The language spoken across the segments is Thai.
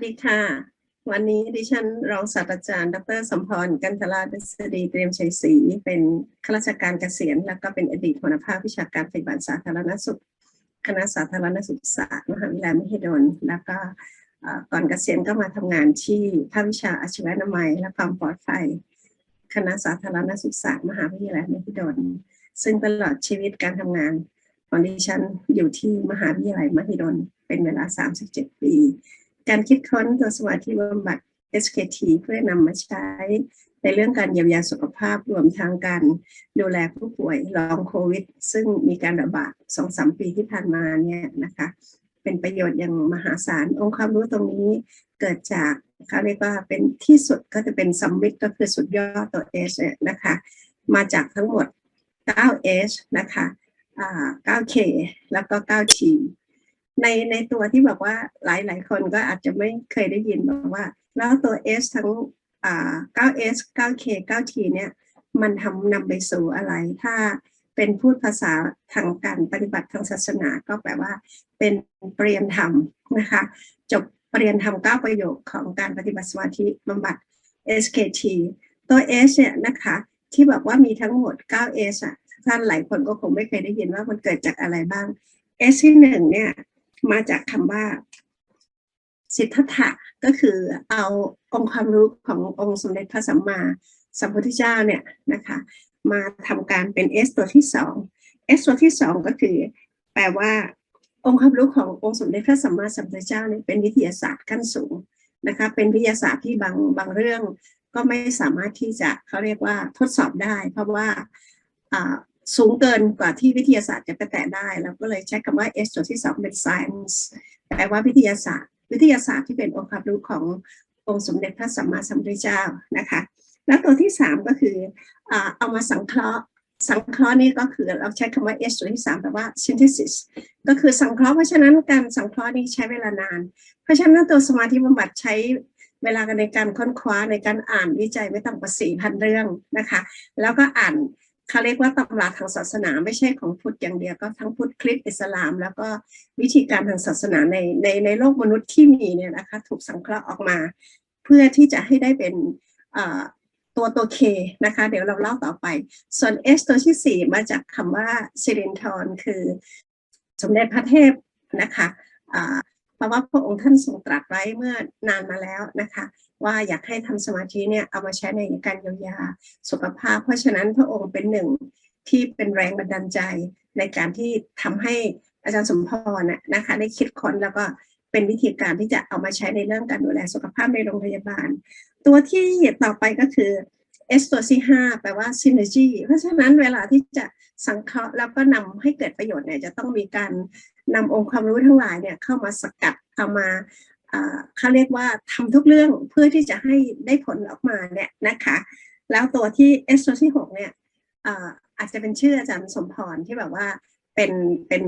วัสดีค่ะ วันนี้ดิฉันรองศาสตราจารย์ ดรสมพร กันทราดษฎีเตรียมชัยศรีเป็นข้าราชการเกษียณ แล้วก็เป็นอดีตหัวหน้าภาควิชาการปฏิบัติสาธารณสุข คณะสาธารณสุขศาสตร์มหาวิทยาลัยมหิดล แล้วก็ก่อนเกษียณก็มาทำงานที่ภาควิชาอาชีวนามัย และความปลอดภัย คณะสาธารณสุขศาสตร์มหาวิทยาลัยมหิดล ซึ่งตลอดชีวิตการทำงานของดิฉันอยู่ที่มหาวิทยาลัยมหิดล เป็นเวลา 37 ปี การคิดค้นตัวสมาธิบำบัด SKT เพื่อนำมาใช้ในเรื่องการเยียวยาสุขภาพรวมทางการดูแลผู้ป่วยลองโควิด ซึ่งมีการระบาดสองสามปีที่ผ่านมาเนี่ยนะคะ เป็นประโยชน์อย่างมหาศาล องค์ความรู้ตรงนี้เกิดจากเขาเรียกว่าเป็นที่สุดก็จะเป็นซัมมิตก็คือสุดยอดตัวเนี่ยนะคะ มาจากทั้งหมด 9S นะคะ 9K แล้วก็ 9T ในในตัวที่แบบว่าหลายหลายคนก็อาจจะไม่เคยได้ยินบอกว่า แล้วตัว S ทั้งอ่า 9S 9K 9T เนี่ยมันทำนำไปสู่อะไร ถ้าเป็นพูดภาษาทางการปฏิบัติทางศาสนาก็แปลว่า เป็นเปรียนธรรมนะคะ จบเปรียนธรรมเก้าประโยคของการปฏิบัติสมาธิบำบัด SKT ตัว S เนี่ยนะคะที่บอกว่ามีทั้งหมด 9S อะท่านหลายคนก็คงไม่เคยได้ยินว่ามันเกิดจากอะไรบ้าง S ที่หนึ่งเนี่ย มาจากคำว่าสิทธัตถะก็คือเอาองค์ความรู้ขององค์สมเด็จพระสัมมาสัมพุทธเจ้าเนี่ยนะคะมาทำการเป็น S ตัวที่สอง S ตัวที่สองก็คือ แปลว่า องค์ความรู้ขององค์สมเด็จพระสัมมาสัมพุทธเจ้าเนี่ยเป็นวิทยาศาสตร์ขั้นสูงนะคะเป็นวิทยาศาสตร์ที่บางบางเรื่องก็ไม่สามารถที่จะเขาเรียกว่าทดสอบได้ เพราะว่าอ่า สูงเกินกว่าที่วิทยาศาสตร์จะไปแตะได้ เราก็เลยใช้คำว่า S ตัวที่สองเป็น science แปลว่าวิทยาศาสตร์ วิทยาศาสตร์ที่เป็นองค์ความรู้ขององค์สมเด็จพระสัมมาสัมพุทธเจ้านะคะ แล้วตัวที่สามก็คืออ่าเอามาสังเคราะห์สังเคราะห์นี่ก็คือเราใช้คำว่า S ตัวที่สามแปลว่า synthesis ก็คือสังเคราะห์เพราะฉะนั้นการสังเคราะห์นี่ใช้เวลานาน เพราะฉะนั้นตัวสมาธิบำบัดใช้เวลาในการค้นคว้าในการอ่านวิจัยไม่ต่ำกว่าสี่พันเรื่องนะคะ แล้วก็อ่าน เขาเรียกว่าตำราทางศาสนาไม่ใช่ของพุทธอย่างเดียวก็ทั้งพุทธคริสต์อิสลาม แล้วก็วิธีการทางศาสนาในในในโลกมนุษย์ที่มีเนี่ยนะคะถูกสังเคราะห์ออกมา เพื่อที่จะให้ได้เป็นตัวตัวเคนะคะ เดี๋ยวเราเล่าต่อไป ส่วน S ตัวที่สี่มาจากคำว่าสิรินทรคือสมเด็จพระเทพนะคะเพราะว่าพระองค์ท่านทรงตรัสไว้เมื่อนานมาแล้วนะคะ ว่าอยากให้ทำสมาธิเนี่ยเอามาใช้ในการเยียวยาสุขภาพ เพราะฉะนั้นพระองค์เป็นหนึ่งที่เป็นแรงบันดาลใจในการที่ทำให้อาจารย์สมพรน่ะนะคะได้คิดค้นแล้วก็เป็นวิธีการที่จะเอามาใช้ในเรื่องการดูแลสุขภาพในโรงพยาบาล ตัวที่ต่อไปก็คือ S ตัวที่ห้าแปลว่า synergy เพราะฉะนั้นเวลาที่จะสังเคราะห์แล้วก็นำให้เกิดประโยชน์เนี่ยจะต้องมีการนำองค์ความรู้ทั้งหลายเนี่ยเข้ามาสกัดเอามา เขาเรียกว่าทำทุกเรื่องเพื่อที่จะให้ได้ผลออกมาเนี่ยนะคะ แล้วตัวที่ S ตัวที่หกเนี่ยอาอาจจะเป็นชื่ออาจารย์สมพรที่แบบว่าเป็นเป็น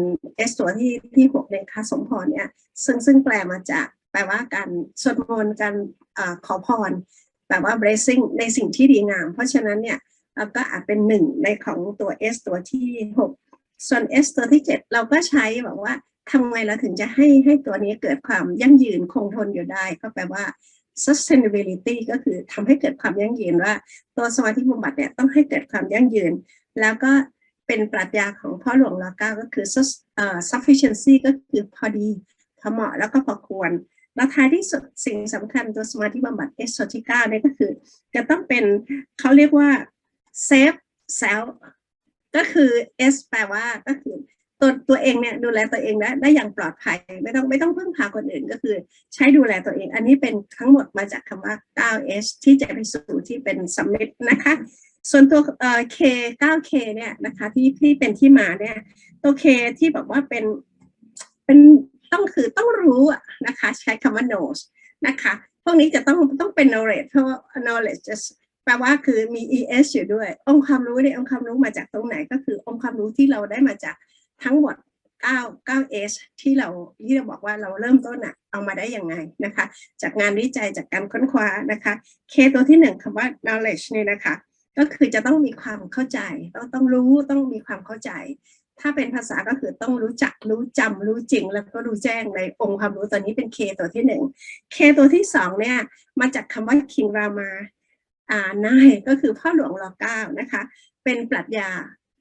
S ตัวที่ที่หกเนี่ยค่ะสมพรเนี่ยซึ่งซึ่งแปลมาจากแปลว่าการสวดมนต์การอขอพรแบบว่า blessing ในสิ่งที่ดีงาม เพราะฉะนั้นเนี่ยเราก็อาจเป็นหนึ่งในของตัว S ตัวที่ 6 ส่วน S ตัวที่ 7 เราก็ใช้แบบว่า ทำไงเราถึงจะให้ให้ตัวนี้เกิดความยั่งยืนคงทนอยู่ได้ ก็แปลว่า sustainability ก็คือทำให้เกิดความยั่งยืนว่า ตัวสมาธิบำบัดเนี่ยต้องให้เกิดความยั่งยืน แล้วก็เป็นปรัชญาของพ่อหลวงรัชกาก็คือ sufficiency ก็คือพอดีพอเหมาะแล้วก็พอควรแล้วท้ายที่สุดสิ่งสำคัญตัวสมาธิบำบัด S ตัวที่9เนี่ยก็คือ จะต้องเป็นเขาเรียกว่า safe self ก็คือ S แปลว่าก็คือ ตัวตัวเองเนี่ยดูแลตัวเองได้ได้อย่างปลอดภัย ไม่ต้องไม่ต้องพึ่งพาคนอื่นก็คือ ใช้ดูแลตัวเอง อันนี้เป็นทั้งหมดมาจากคำว่า 9S ที่จะไปสู่ที่เป็นสำเร็จนะคะ ส่วนตัวเอ่อ K 9K เนี่ยนะคะที่ที่เป็นที่มาเนี่ยตัว K ที่บอกว่าเป็นเป็นต้องคือต้องรู้นะคะใช้คำว่า knows นะคะพวกนี้จะต้องต้องเป็น knowledge เพราะ knowledge แปลว่าคือมี es อยู่ด้วย องค์ความรู้เนี่ยองค์ความรู้มาจากตรงไหนก็คือองค์ความรู้ที่เราได้มาจาก ทั้งหมด9 9s ที่เราที่เราบอกว่าเราเริ่มต้นอะเอามาได้ยังไงนะคะ จากงานวิจัยจากการค้นคว้านะคะ K ตัวที่หนึ่งคำว่า knowledge เนี่ยนะคะ ก็คือจะต้องมีความเข้าใจ ต้องต้องรู้ต้องมีความเข้าใจ ถ้าเป็นภาษาก็คือต้องรู้จักรู้จำรู้จริง แล้วก็รู้แจ้งในองค์ความรู้ตัวนี้เป็น K ตัวที่หนึ่ง K ตัวที่สองเนี่ยมาจากคำว่าคิงรามาอ่านายก็คือพ่อหลวงรอเก้านะคะ เป็นปรัชญา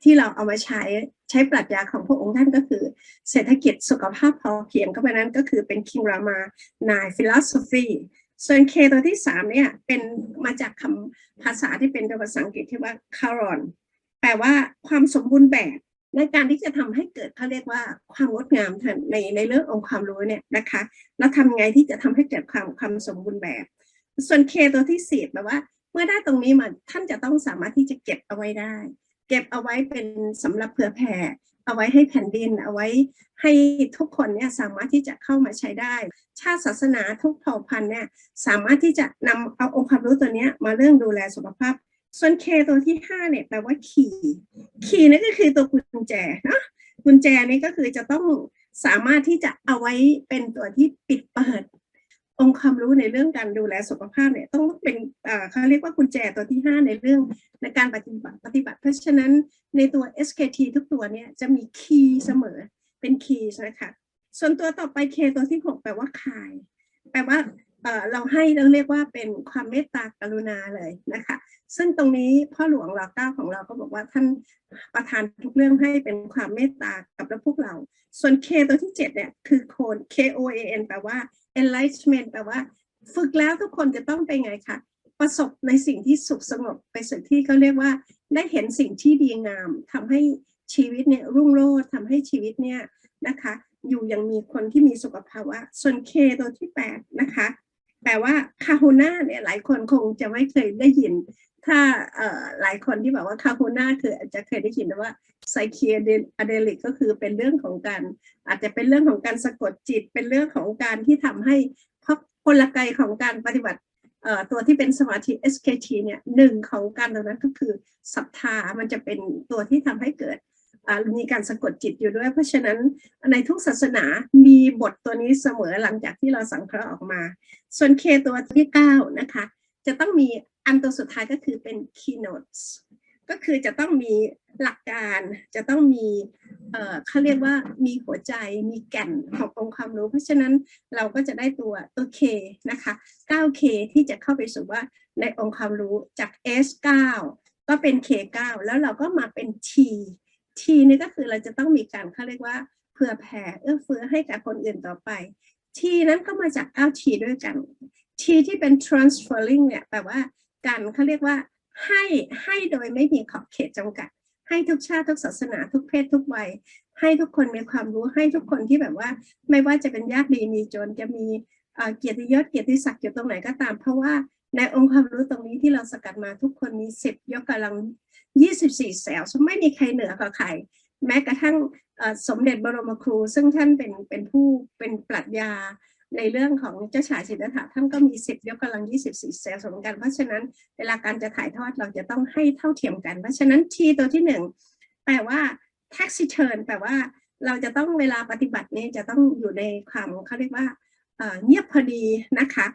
ที่เราเอามาใช้ใช้ปรัชญาของพระองค์ท่านก็คือ เศรษฐกิจสุขภาพพอเพียงก็เพราะนั้นก็คือเป็นคิงรามานายฟิลโซฟีส่วน K ตัวที่สามเนี่ยเป็นมาจากคำภาษาที่เป็นภาษาอังกฤษที่ว่า caron แปลว่าความสมบูรณ์แบบในการที่จะทำให้เกิดเขาเรียกว่าความงดงามในในเรื่ององค์ความรู้เนี่ยนะคะแล้วทำไงที่จะทำให้เกิดความความสมบูรณ์แบบ ส่วน K ตัวที่สี่แปลว่า เมื่อได้ตรงนี้มาท่านจะต้องสามารถที่จะเก็บเอาไว้ได้ เก็บเอาไว้เป็นสำหรับเผื่อแผ่ เอาไว้ให้แผ่นดิน เอาไว้ให้ทุกคนเนี่ยสามารถที่จะเข้ามาใช้ได้ ชาติศาสนาทุกเผ่าพันธุ์เนี่ยสามารถที่จะนำเอาองค์ความรู้ตัวเนี้ยมาเรื่องดูแลสุขภาพ ส่วน K ตัวที่ห้าเนี่ยแปลว่าคีย์คีย์นั่นก็คือตัวกุญแจเนาะกุญแจนี่ก็คือจะต้องสามารถที่จะเอาไว้เป็นตัวที่ปิดเปิด องค์ความรู้ในเรื่องการดูแลสุขภาพเนี่ยต้องเป็นเขาเรียกว่ากุญแจตัวที่ห้าในเรื่องในการปฏิบัติปฏิบัติ เพราะฉะนั้นในตัว SKT ทุกตัวเนี่ยจะมีคีย์เสมอเป็นคีย์นะคะส่วนตัวต่อไป K ตัวที่หกแปลว่าคาย แปลว่า เราให้เราเรียกว่าเป็นความเมตตากรุณาเลยนะคะ ซึ่งตรงนี้พ่อหลวงรอเก้าของเราก็บอกว่าท่านประทานทุกเรื่องให้เป็นความเมตตากับพวกเรา ส่วน K ตัวที่เจ็ดเนี่ยคือโคน K O A N แปลว่า enlightenment แปลว่า ฝึกแล้วทุกคนจะต้องเป็นไงคะประสบในสิ่งที่สุขสงบไปสิ่งที่เขาเรียกว่าได้เห็นสิ่งที่ดีงามทำให้ชีวิตเนี่ยรุ่งโรจน์ทำให้ชีวิตเนี่ยนะคะ อยู่ยังมีคนที่มีสุขภาวะ ส่วน K ตัวที่แปดนะคะ แปลว่าคาฮูน่าเนี่ยหลายคนคงจะไม่เคยได้ยิน ถ้าเอ่อหลายคนที่บอกว่าคาฮูน่าคืออาจจะเคยได้ยินว่าไซเคียเดลิกก็คือเป็นเรื่องของการ อาจจะเป็นเรื่องของการสะกดจิต เป็นเรื่องของการที่ทำให้เพราะกลไกของการปฏิบัติเอ่อตัวที่เป็นสมาธิ SKT เนี่ยหนึ่งของการตรงนั้นก็คือศรัทธามันจะเป็นตัวที่ทำให้เกิด มีการสะกดจิตอยู่ด้วย เพราะฉะนั้นในทุกศาสนามีบทตัวนี้เสมอหลังจากที่เราสังเคราะห์ออกมา ส่วนเคตัวที่9นะคะจะต้องมีอันตัวสุดท้ายก็คือเป็น keynotes ก็คือจะต้องมีหลักการจะต้องมีเขาเรียกว่ามีหัวใจมีแก่นขององค์ความรู้ เพราะฉะนั้นเราก็จะได้ตัวตัว K นะคะ 9K ที่จะเข้าไปสู่ว่าในองค์ความรู้จาก S9 ก็เป็น K9 แล้วเราก็มาเป็น T T นี่ก็คือเราจะต้องมีการเขาเรียกว่าเผื่อแผ่เอื้อเฟื้อให้กับคนอื่นต่อไป T นั้นก็มาจาก 9T ด้วยกัน T ที่เป็น transferring เนี่ยแปลว่าการเขาเรียกว่าให้ให้โดยไม่มีขอบเขตจำกัด ให้ทุกชาติทุกศาสนา ทุกเพศทุกวัย ให้ทุกคนมีความรู้ให้ทุกคนที่แบบว่า ไม่ว่าจะเป็นยากดีมีจนจะมีเออเกียรติยศเกียรติศักดิ์อยู่ตรงไหนก็ตาม เพราะว่าในองค์ความรู้ตรงนี้ที่เราสกัดมาทุกคนมีสิบยกกำลัง 24แสลไม่มีใครเหนือกว่าใคร แม้กระทั่งสมเด็จบรมครู ซึ่งท่านเป็นเป็นผู้เป็นปรัชญาในเรื่องของเจ้าชายสิทธัตถะท่านก็มีสิบยกกำลัง 24 เซลล์เหมือนกัน เพราะฉะนั้นเวลาการจะถ่ายทอดเราจะต้องให้เท่าเทียมกัน เพราะฉะนั้นทีตัวที่หนึ่งแปลว่า taxiturn แปลว่าเราจะต้องเวลาปฏิบัติเนี่ยจะต้องอยู่ในความเขาเรียกว่าเงียบพอดีนะคะ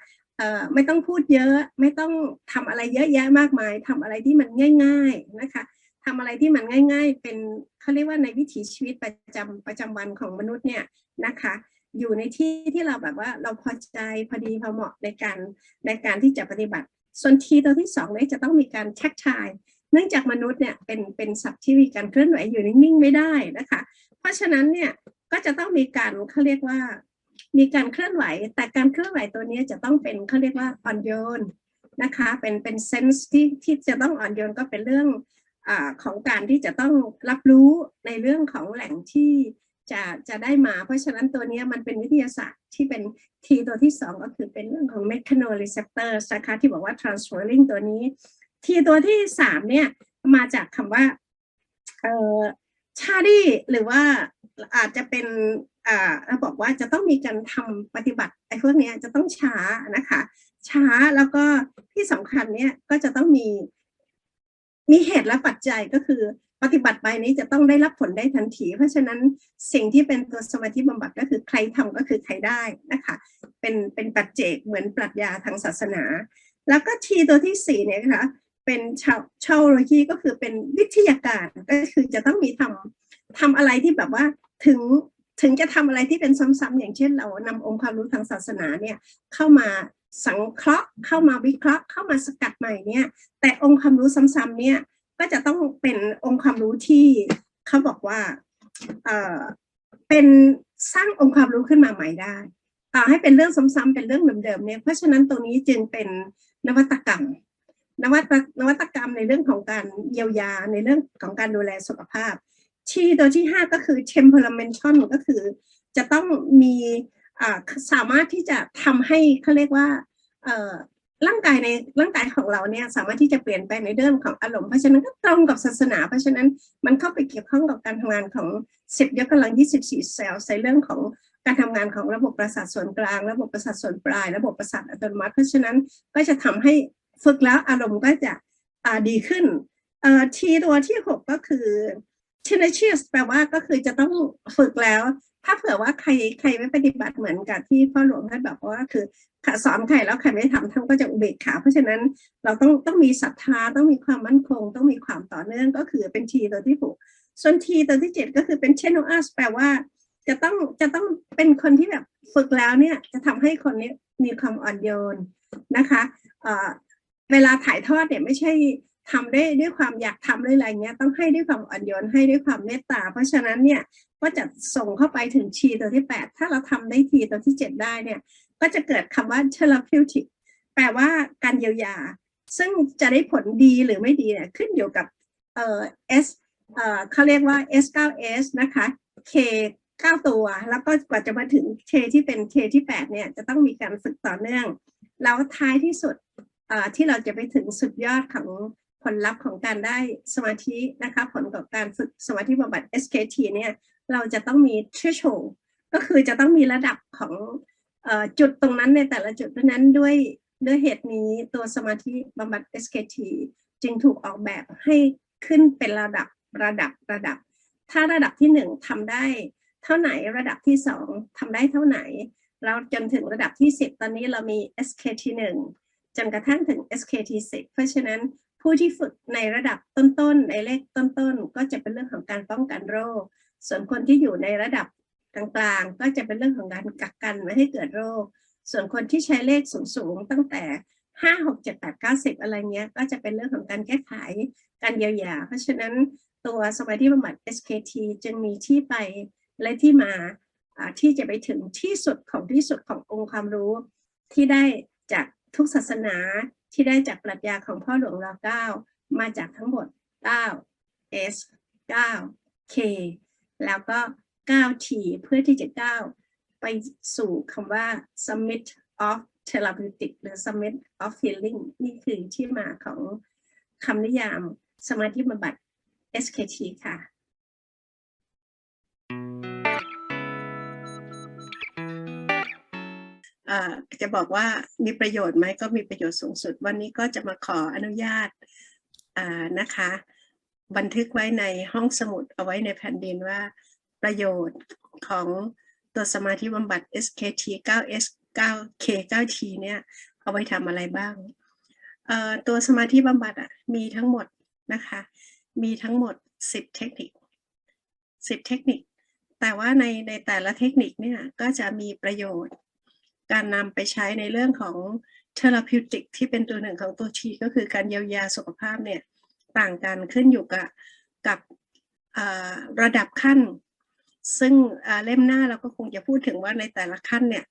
ไม่ต้องพูดเยอะ ไม่ต้องทำอะไรเยอะแยะมากมายทำอะไรที่มันง่าย ๆนะคะทำอะไรที่มันง่าย ๆ เป็นเขาเรียกว่าในวิถีชีวิตประจำประจำวันของมนุษย์เนี่ยนะคะ อยู่ในที่ที่เราแบบว่าเราพอใจพอดีพอเหมาะในการในการที่จะปฏิบัติ ส่วนทีตัวที่สองเนี่ยจะต้องมีการแท็กทาย เนื่องจากมนุษย์เนี่ยเป็นเป็นสัตว์ที่มีการเคลื่อนไหวอยู่นิ่งๆไม่ได้นะคะ เพราะฉะนั้นเนี่ยก็จะต้องมีการเขาเรียกว่า มีการเคลื่อนไหว แต่การเคลื่อนไหวตัวนี้จะต้องเป็นเขาเรียกว่าอ่อนโยนนะคะเป็นเป็นเซนส์ที่ที่จะต้องอ่อนโยนก็เป็นเรื่องอของการที่จะต้องรับรู้ในเรื่องของแหล่งที่จะจะได้มา เพราะฉะนั้นตัวนี้มันเป็นวิทยาศาสตร์ที่เป็นทีตัวที่สองก็คือเป็นเรื่องของ mechanoreceptors นะคะที่บอกว่า transferring ตัวนี้ ทีตัวที่สามเนี่ยมาจากคำว่าเอ่อ ชาดีหรือว่าอาจจะเป็นอ่าเราบอกว่าจะต้องมีการทำปฏิบัติไอ้พวกนี้จะต้องช้านะคะ ช้าแล้วก็ที่สำคัญเนี่ยก็จะต้องมี มีเหตุและปัจจัยก็คือปฏิบัติไปนี้จะต้องได้รับผลได้ทันที เพราะฉะนั้นสิ่งที่เป็นตัวสมาธิบำบัดก็คือใครทำก็คือใครได้นะคะ เป็นเป็นปัจเจกเหมือนปรัชญาทางศาสนา แล้วก็ทีตัวที่สี่เนี่ยนะคะ เป็นชาวชาวโลจีก็คือเป็นวิทยาการก็คือจะต้องมีทำทำอะไรที่แบบว่าถึงถึงจะทำอะไรที่เป็นซ้ำๆอย่างเช่น เรานำองค์ความรู้ทางศาสนาเนี่ยเข้ามาสังเคราะห์ เข้ามาวิเคราะห์ เข้ามาสกัดใหม่เนี่ย แต่องค์ความรู้ซ้ำๆเนี่ยก็จะต้องเป็นองค์ความรู้ที่เขาบอกว่าเออเป็นสร้างองค์ความรู้ขึ้นมาใหม่ได้ต่อให้เป็นเรื่องซ้ำๆเป็นเรื่องเดิมๆเนี่ยเพราะฉะนั้นตรงนี้จึงเป็นนวัตกรรม นวัตนวัตกรรมในเรื่องของการเยียวยาในเรื่องของการดูแลสุขภาพ ที่ตัวที่ห้าก็คือ temperamental ก็คือ จะต้องมีสามารถที่จะทำให้เขาเรียกว่าร่างกายในร่างกายของเราเนี่ยสามารถที่จะเปลี่ยนแปลงในเรื่องของอารมณ์เพราะฉะนั้นก็ตรงกับศาสนา เพราะฉะนั้นมันเข้าไปเกี่ยวข้องกับการทำงานของสิบยกกำลัง 24 เซลล์ในเรื่องของการทำงานของระบบประสาทส่วนกลาง ระบบประสาทส่วนปลาย ระบบประสาทอัตโนมัติ เพราะฉะนั้นก็จะทำให้ ฝึกแล้วอารมณ์ก็จะดีขึ้นทีตัวที่หกก็คือ tenacious แปลว่าก็คือจะต้องฝึกแล้ว ถ้าเผื่อว่าใครใครไม่ปฏิบัติเหมือนกับที่พ่อหลวงท่านบอกว่าคือสอนใครแล้วใครไม่ทำท่านก็จะอุเบกขา เพราะฉะนั้นเราต้องต้องมีศรัทธาต้องมีความมั่นคง ต้องมีความต่อเนื่องก็คือเป็นทีตัวที่หกส่วนทีตัวที่เจ็ดก็คือเป็น tenuous แปลว่า จะต้องจะต้องเป็นคนที่แบบฝึกแล้วเนี่ยจะทำให้คนนี้มีความอ่อนโยนนะคะ เวลาถ่ายทอดเนี่ยไม่ใช่ทำได้ด้วยความอยากทำด้วยอะไรเงี้ยต้องให้ด้วยความอ่อนโยนให้ด้วยความเมตตา เพราะฉะนั้นเนี่ยก็จะส่งเข้าไปถึงทีตัวที่แปดถ้าเราทำได้ทีตัวที่เจ็ดได้เนี่ยก็จะเกิดคำว่า therapeutic แปลว่าการเยียวยา ซึ่งจะได้ผลดีหรือไม่ดีเนี่ยขึ้นอยู่กับเอ่อ S เอ่อเขาเรียกว่า S9S นะคะ K 9 ตัว แล้วก็กว่าจะมาถึง K ที่เป็น K ที่ 8 เนี่ยจะต้องมีการฝึกต่อเนื่อง แล้วท้ายที่สุด ที่เราจะไปถึงสุดยอดของผลลัพธ์ของการได้สมาธินะคะผลของการฝึกสมาธิบำบัด SKT เนี่ยเราจะต้องมี threshold ก็คือจะต้องมีระดับของอจุดตรงนั้นในแต่ละจุดนั้นด้วยด้วยเหตุนี้ตัวสมาธิบำบัด SKT จึงถูกออกแบบให้ขึ้นเป็นระดับระดับระดับ ถ้าระดับที่หนึ่งทำได้ เท่าไหนระดับที่สองทำได้เท่าไหนแล้วจนถึงระดับที่สิบตอนนี้เรามี SKT หนึ่ง จนกระทั่งถึง SKT สิบเพราะฉะนั้นผู้ที่ฝึกในระดับต้นๆ ในเลขต้นๆ ก็จะเป็นเรื่องของการป้องกันโรค ส่วนคนที่อยู่ในระดับกลางๆ ก็จะเป็นเรื่องของการกักกันไม่ให้เกิดโรค ส่วนคนที่ใช้เลขสูงๆ ตั้งแต่ห้าหกเจ็ดแปดเก้าสิบอะไรเงี้ย ก็จะเป็นเรื่องของการแก้ไข การเยียวยา เพราะฉะนั้นตัวสมาธิบำบัด SKT จึงมีที่ไปและที่มาที่จะไปถึงที่สุดของที่สุดขององค์ความรู้ที่ได้จาก ทุกศาสนาที่ได้จากปรัชญาของพ่อหลวงรอเก้ามาจากทั้งหมด 9 S 9 K แล้วก็ 9T เพื่อที่จะก้าวไปสู่คำว่า Summit of Therapeutic หรือ Summit of Healing นี่คือที่มาของคำนิยามสมาธิบำบัด SKT ค่ะ จะบอกว่ามีประโยชน์ไหมก็มีประโยชน์สูงสุด วันนี้ก็จะมาขออนุญาตนะคะ บันทึกไว้ในห้องสมุดเอาไว้ในแผ่นดินว่าประโยชน์ของตัวสมาธิบำบัด SKT 9S 9K 9T เนี่ยเอาไว้ทำอะไรบ้าง ตัวสมาธิบำบัดอะมีทั้งหมดนะคะ มีทั้งหมด 10 เทคนิค 10 เทคนิค แต่ว่าในในแต่ละเทคนิคเนี่ยก็จะมีประโยชน์ การนำไปใช้ในเรื่องของ therapeutic ที่เป็นตัวหนึ่งของตัว T ก็คือการเยียวยาสุขภาพเนี่ยต่างกันขึ้นอยู่กับกับระดับขั้น ซึ่งเล่มหน้าเราก็คงจะพูดถึงว่าในแต่ละขั้นเนี่ย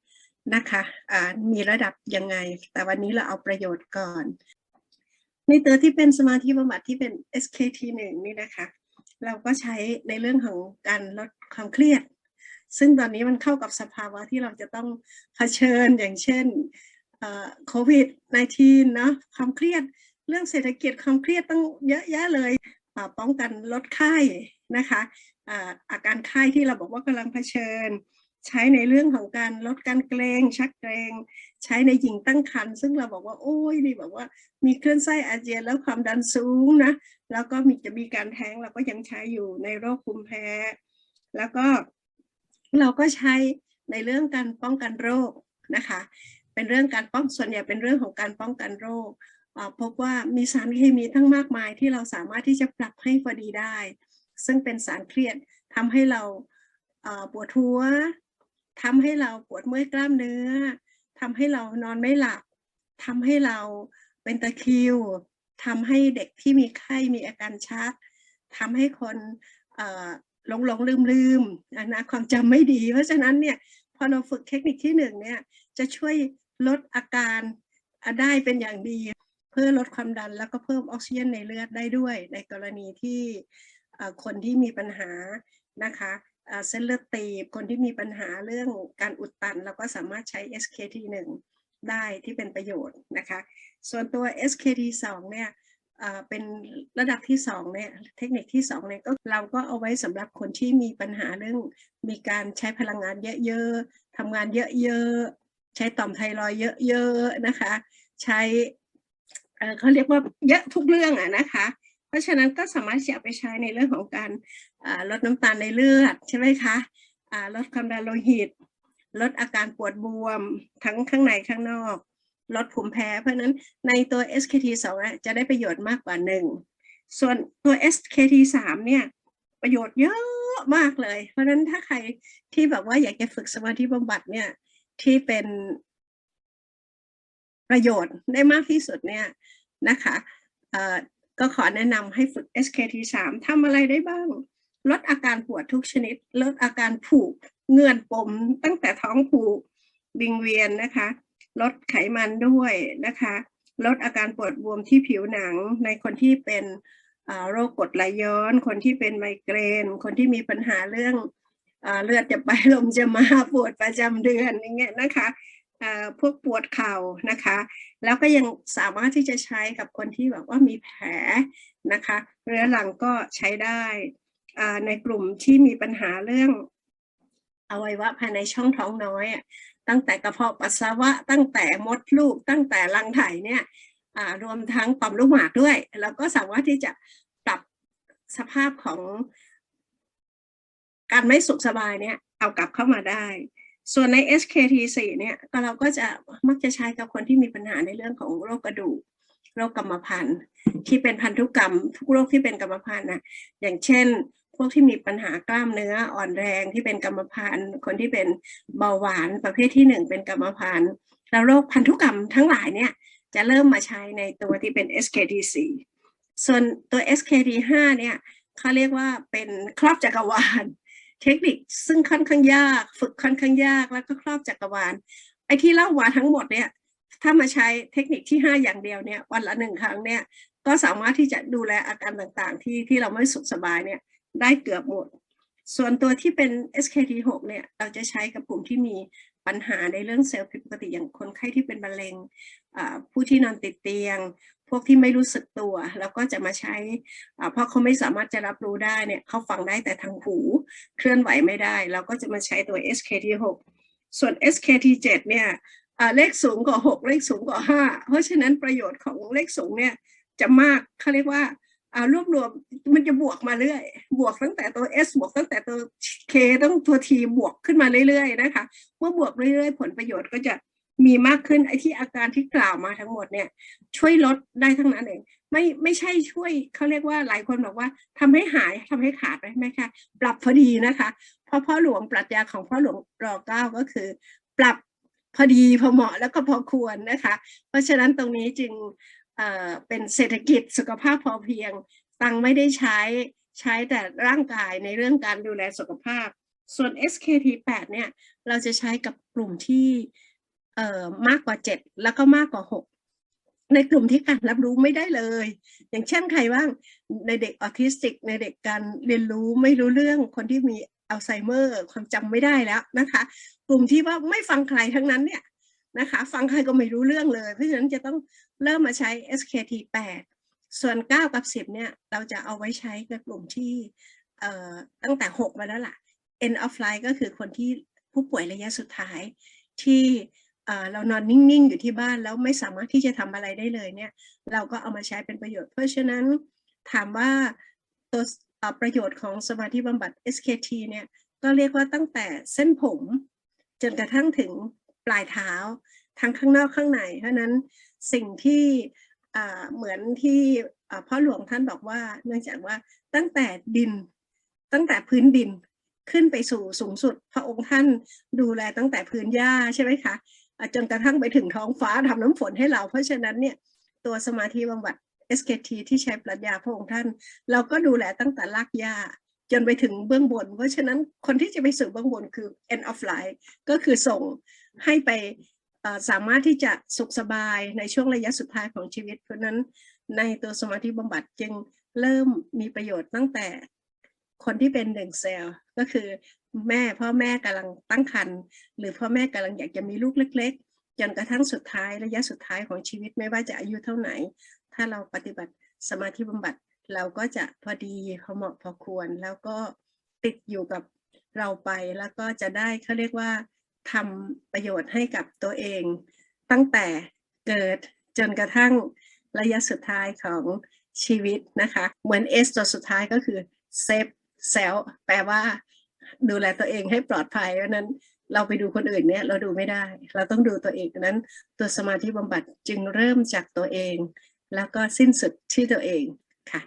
นะคะมีระดับยังไง แต่วันนี้เราเอาประโยชน์ก่อน ในตัวที่เป็นสมาธิบำบัดที่เป็น SKT หนึ่งนี่นะคะ เราก็ใช้ในเรื่องของการลดความเครียด ซึ่งตอนนี้มันเข้ากับสภาวะที่เราจะต้องเผชิญอย่างเช่นโควิด -19 เนาะความเครียดเรื่องเศรษฐกิจความเครียดต้องเยอะแยะเลยป้องกันลดไข้นะคะอาอาการไข้ที่เราบอกว่ากำลังเผชิญ ใช้ในเรื่องของการลดการเกรงชักเกรง ใช้ในหญิงตั้งครรภ์ซึ่งเราบอกว่าโอ้ยนี่แบบว่ามีคลื่นไส้อาเจียนแล้วความดันสูงนะแล้วก็มีจะมีการแท้งเราก็ยังใช้อยู่ในโรคภูมิแพ้ แล้วก็ เราก็ใช้ในเรื่องการป้องกันโรคนะคะ เป็นเรื่องการป้องส่วนใหญ่เป็นเรื่องของการป้องกันโรคพบว่ามีสารเคมีทั้งมากมายที่เราสามารถที่จะปรับให้พอดีได้ ซึ่งเป็นสารเครียดทำให้เราปวดหัวทำให้เราปวดเมื่อยกล้ามเนื้อทำให้เรานอนไม่หลับทำให้เราเป็นตะคริวทำให้เด็กที่มีไข้มีอาการชักทำให้คน หลงหลงลืมลืมนะความจำไม่ดี เพราะฉะนั้นเนี่ยพอเราฝึกเทคนิคที่หนึ่งเนี่ยจะช่วยลดอาการได้เป็นอย่างดี เพื่อลดความดันแล้วก็เพิ่มออกซิเจนในเลือดได้ด้วย ในกรณีที่คนที่มีปัญหานะคะเอ่อเส้นเลือดตีบคนที่มีปัญหาเรื่องการอุดตันเราก็สามารถใช้ SKT1 ได้ที่เป็นประโยชน์นะคะ ส่วนตัว SKT2 เนี่ย เอ่อเป็นระดับที่2เนี่ยเทคนิคที่2เนี่ยก็เราก็เอาไว้สำหรับคนที่มีปัญหาเรื่อง มีการใช้พลังงานเยอะๆทำงานเยอะๆ ใช้ต่อมไทรอยเยอะๆนะคะ ใช้เอ่อเขาเรียกว่าเยอะทุกเรื่องอะนะคะ เพราะฉะนั้นก็สามารถจะไปใช้ในเรื่องของการอ่าลดน้ำตาลในเลือดใช่ไหมคะอ่าลดความดันโลหิต ลดอาการปวดบวมทั้งข้างในข้างนอก ลดภูมิแพ้ เพราะนั้นในตัว SKT2 อจะได้ประโยชน์มากกว่าหนึ่งส่วนตัว SKT3 เนี่ยประโยชน์เยอะมากเลย เพราะนั้นถ้าใครที่แบบว่าอยากจะฝึกสมาธิบำบัดเนี่ยที่เป็นประโยชน์ได้มากที่สุดเนี่ยนะคะเอ่อก็ขอแนะนำให้ฝึก SKT3 ทำอะไรได้บ้าง ลดอาการปวดทุกชนิด ลดอาการผูกเงื่อนปมตั้งแต่ท้องผูกวิงเวียนนะคะ ลดไขมันด้วยนะคะ ลดอาการปวดบวมที่ผิวหนังในคนที่เป็นโรคกรดไหลย้อน คนที่เป็นไมเกรน คนที่มีปัญหาเรื่องอเลือดจะไปลมจะมาปวดประจำเดือนอย่างเงี้ยนะคะพวกปวดเข่านะคะ แล้วก็ยังสามารถที่จะใช้กับคนที่แบบว่ามีแผลนะคะเรื้อรังก็ใช้ได้ในกลุ่มที่มีปัญหาเรื่อง อวัยวะภายในช่องท้องน้อย ตั้งแต่กระเพาะปัสสาวะ ตั้งแต่มดลูก ตั้งแต่รังไข่เนี่ยรวมทั้งต่อมลูกหมากด้วยเราก็สามารถที่จะปรับสภาพของการไม่สุขสบายเนี่ยเอากลับเข้ามาได้ ส่วนใน SKT4 เนี่ยเราก็จะมักจะใช้กับคนที่มีปัญหาในเรื่องของโรคกระดูกโรคกรรมพันธุ์ที่เป็นพันธุกรรมทุกโรคที่เป็นกรรมพันธุ์นะอย่างเช่น พวกที่มีปัญหากล้ามเนื้ออ่อนแรงที่เป็นกรรมพันธุ์ คนที่เป็นเบาหวานประเภทที่หนึ่งเป็นกรรมพันธุ์แล้วโรคพันธุกรรมทั้งหลายเนี่ยจะเริ่มมาใช้ในตัวที่เป็น SKT4 ส่วนตัว SKT5 เนี่ยเขาเรียกว่าเป็นครอบจักรวาล เทคนิคซึ่งค่อนข้างยาก ฝึกค่อนข้างยากแล้วก็ครอบจักรวาลไอ้ที่เล่ามาทั้งหมดเนี่ยถ้ามาใช้เทคนิคที่ 5 อย่างเดียวเนี่ยวันละหนึ่งครั้งเนี่ยก็สามารถที่จะดูแลอาการต่างๆ ที่ที่เราไม่สุขสบายเนี่ย ได้เกือบหมด ส่วนตัวที่เป็น SKT6 เนี่ย เราจะใช้กับกลุ่มที่มีปัญหาในเรื่องเซลล์ผิดปกติอย่างคนไข้ที่เป็นมะเร็ง ผู้ที่นอนติดเตียง พวกที่ไม่รู้สึกตัว แล้วก็จะมาใช้ เพราะเขาไม่สามารถจะรับรู้ได้เนี่ยเขาฟังได้แต่ทางหู เคลื่อนไหวไม่ได้ เราก็จะมาใช้ตัว SKT6 ส่วน SKT7 เนี่ยเลขสูงกว่า 6 เลขสูงกว่า 5 เพราะฉะนั้นประโยชน์ของเลขสูงเนี่ยจะมากเขาเรียกว่า รวบรวมมันจะบวกมาเรื่อย บวกตั้งแต่ตัว S บวกตั้งแต่ตัว K ต้องตัว T บวกขึ้นมาเรื่อยๆนะคะเมื่อบวกเรื่อยๆ ผลประโยชน์ก็จะมีมากขึ้นไอ้ที่อาการที่กล่าวมาทั้งหมดเนี่ย ช่วยลดได้ทั้งนั้นเองไม่ไม่ใช่ช่วยเขาเรียกว่าหลายคนบอกว่าทำให้หายทำให้ขาดไปไหมคะปรับพอดีนะคะ เพราะพ่อหลวงปรัชญาของพ่อหลวงรอเก้าก็คือ ปรับพอดีพอเหมาะแล้วก็พอควรนะคะ เพราะฉะนั้นตรงนี้จึง เป็นเศรษฐกิจสุขภาพพอเพียง ตังไม่ได้ใช้ใช้แต่ร่างกายในเรื่องการดูแลสุขภาพ ส่วน SKT8 เนี่ยเราจะใช้กับกลุ่มที่มากกว่า 7 แล้วก็มากกว่า 6 ในกลุ่มที่การรับรู้ไม่ได้เลย อย่างเช่นใครบ้างในเด็กออทิสติก ในเด็กการเรียนรู้ไม่รู้เรื่องคนที่มีอัลไซเมอร์ความจำไม่ได้แล้วนะคะ กลุ่มที่ว่าไม่ฟังใครทั้งนั้นเนี่ย นะคะ ฟังใครก็ไม่รู้เรื่องเลย เพราะฉะนั้นจะต้องเริ่มมาใช้ SKT8 ส่วน 9 กับ 10 เนี่ย เราจะเอาไว้ใช้กับกลุ่มที่ตั้งแต่ 6 มาแล้วล่ะ end of life ก็คือคนที่ผู้ป่วยระยะสุดท้ายที่เรานอนนิ่ง ๆ อยู่ที่บ้านแล้วไม่สามารถที่จะทำอะไรได้เลยเนี่ย เราก็เอามาใช้เป็นประโยชน์ เพราะฉะนั้นถามว่าตัวประโยชน์ของสมาธิบำบัด SKT เนี่ย ก็เรียกว่าตั้งแต่เส้นผม จนกระทั่งถึง ปลายเท้า ทั้งข้างนอกข้างใน เพราะนั้นสิ่งที่เหมือนที่พ่อหลวงท่านบอกว่า เนื่องจากว่าตั้งแต่ดินตั้งแต่พื้นดินขึ้นไปสู่สูงสุด พระองค์ท่านดูแลตั้งแต่พื้นหญ้าใช่ไหมคะจนกระทั่งไปถึงท้องฟ้าทำน้ำฝนให้เรา เพราะฉะนั้นเนี่ยตัวสมาธิบำบัด SKT ที่ใช้ปรัชญาพระองค์ท่าน เราก็ดูแลตั้งแต่รากหญ้าจนไปถึงเบื้องบน เพราะฉะนั้นคนที่จะไปสู่เบื้องบนคือ end of life ก็คือส่ง ให้ไปสามารถที่จะสุขสบายในช่วงระยะสุดท้ายของชีวิต เพราะฉะนั้นในตัวสมาธิบำบัดจึงเริ่มมีประโยชน์ตั้งแต่คนที่เป็นหนึ่งเซลล์ก็คือแม่พ่อแม่กำลังตั้งครรภ์หรือพ่อแม่กำลังอยากจะมีลูกเล็ก ๆ จนกระทั่งสุดท้ายระยะสุดท้ายของชีวิตไม่ว่าจะอายุเท่าไหน ถ้าเราปฏิบัติสมาธิบำบัดเราก็จะพอดีพอเหมาะพอควร แล้วก็ติดอยู่กับเราไปแล้วก็จะได้เขาเรียกว่า ทำประโยชน์ให้กับตัวเอง ตั้งแต่เกิดจนกระทั่งระยะสุดท้ายของชีวิตนะคะ เหมือน S ตัวสุดท้ายก็คือ save self แปลว่า ดูแลตัวเองให้ปลอดภัยเพราะนั้นเราไปดูคนอื่นเนี่ยเราดูไม่ได้ เราต้องดูตัวเองนั้น ตัวสมาธิบำบัดจึงเริ่มจากตัวเอง แล้วก็สิ้นสุดที่ตัวเองค่ะ